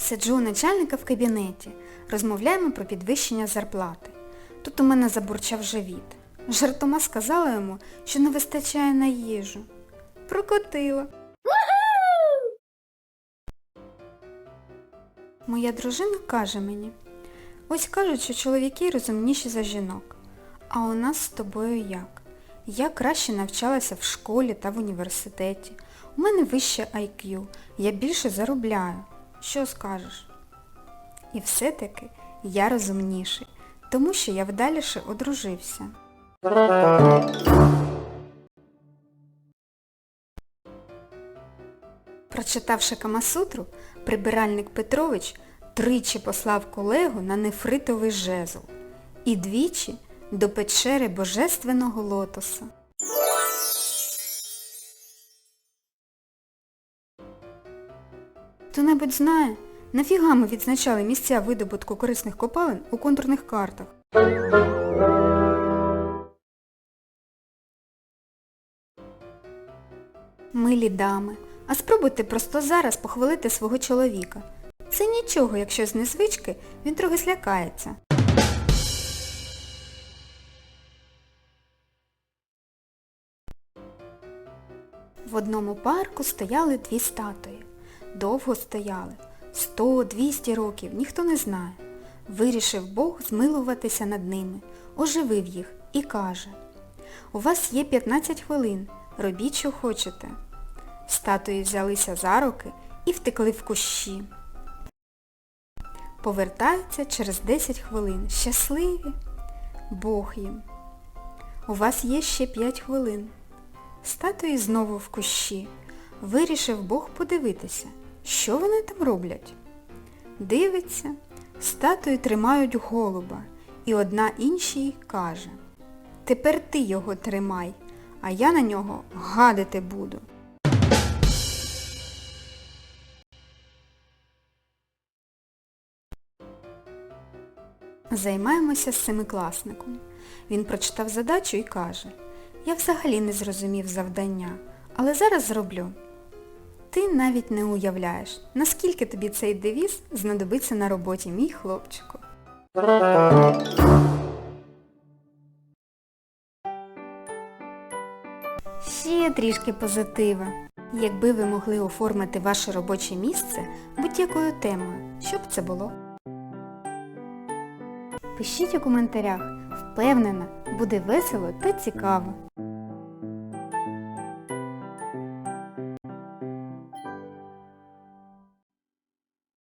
Сиджу у начальника в кабінеті. Розмовляємо про підвищення зарплати. Тут у мене забурчав живіт. Жартома сказала йому, що не вистачає на їжу. Прокотила. Моя дружина каже мені, ось кажуть, що чоловіки розумніші за жінок. А у нас з тобою як? Я краще навчалася в школі та в університеті. У мене вище IQ, я більше заробляю. Що скажеш? І все-таки я розумніший, тому що я вдаліше одружився. Прочитавши Камасутру, прибиральник Петрович тричі послав колегу на нефритовий жезл і двічі до печери Божественного лотоса. Хто-небудь знає, нафіга ми відзначали місця видобутку корисних копалин у контурних картах? Милі дами, а спробуйте просто зараз похвалити свого чоловіка. Це нічого, якщо з незвички він трохи злякається. В одному парку стояли дві статуї. Довго стояли. Сто, двісті років, ніхто не знає. Вирішив Бог змилуватися над ними, оживив їх і каже, у вас є 15 хвилин, робіть, що хочете. Статуї взялися за руки і втекли в кущі. Повертаються через 10 хвилин. Щасливі. Бог їм. У вас є ще 5 хвилин. Статуї знову в кущі. Вирішив Бог подивитися, що вони там роблять. Дивиться, статуї тримають голуба, і одна іншій каже, тепер ти його тримай, а я на нього гадити буду. Займаємося з семикласником. Він прочитав задачу і каже, я взагалі не зрозумів завдання, але зараз зроблю. Ти навіть не уявляєш, наскільки тобі цей девіз знадобиться на роботі, мій хлопчику. Ще трішки позитива. Якби ви могли оформити ваше робоче місце будь-якою темою, що б це було? Пишіть у коментарях. Впевнена, буде весело та цікаво.